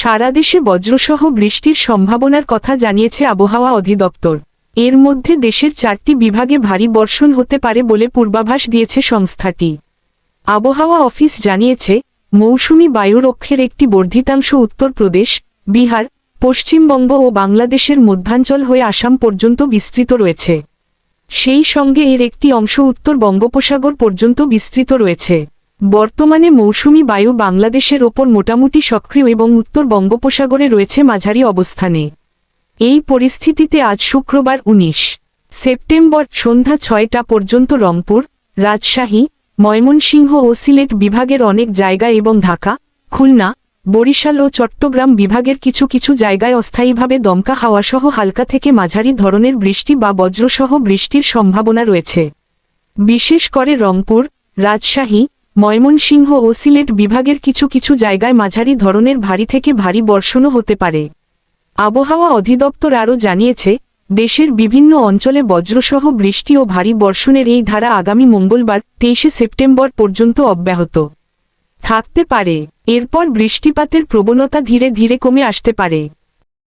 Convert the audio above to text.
সারা দেশে বজ্রসহ বৃষ্টির সম্ভাবনার কথা জানিয়েছে আবহাওয়া অধিদপ্তর। এর মধ্যে দেশের চারটি বিভাগে ভারী বর্ষণ হতে পারে বলে পূর্বাভাস দিয়েছে সংস্থাটি। আবহাওয়া অফিস জানিয়েছে, মৌসুমি বায়ুরক্ষের একটি বর্ধিতাংশ উত্তরপ্রদেশ বিহার, পশ্চিমবঙ্গ ও বাংলাদেশের মধ্যাঞ্চল হয়ে আসাম পর্যন্ত বিস্তৃত রয়েছে। সেই সঙ্গে এর একটি অংশ উত্তর বঙ্গোপসাগর পর্যন্ত বিস্তৃত রয়েছে। বর্তমানে মৌসুমি বায়ু বাংলাদেশের ওপর মোটামুটি সক্রিয় এবং উত্তর বঙ্গোপসাগরে রয়েছে মাঝারি অবস্থানে। এই পরিস্থিতিতে আজ শুক্রবার ১৯ সেপ্টেম্বর সন্ধ্যা ছয়টা পর্যন্ত রংপুর, রাজশাহী, ময়মনসিংহ ও সিলেট বিভাগের অনেক জায়গা এবং ঢাকা, খুলনা, বরিশাল ও চট্টগ্রাম বিভাগের কিছু কিছু জায়গায় অস্থায়ীভাবে দমকা হাওয়াসহ হালকা থেকে মাঝারি ধরনের বৃষ্টি বা বজ্রসহ বৃষ্টির সম্ভাবনা রয়েছে। বিশেষ করে রংপুর, রাজশাহী ময়মনসিংহ ও সিলেট বিভাগের কিছু কিছু জায়গায় মাঝারি ধরনের ভারী থেকে ভারী বর্ষণও হতে পারে। আবহাওয়া অধিদপ্তর আরও জানিয়েছে, দেশের বিভিন্ন অঞ্চলে বজ্রসহ বৃষ্টি ও ভারী বর্ষণের এই ধারা আগামী মঙ্গলবার, তেইশে সেপ্টেম্বর পর্যন্ত অব্যাহত। থাকতে পারে। এরপর বৃষ্টিপাতের প্রবণতা ধীরে ধীরে কমে আসতে পারে।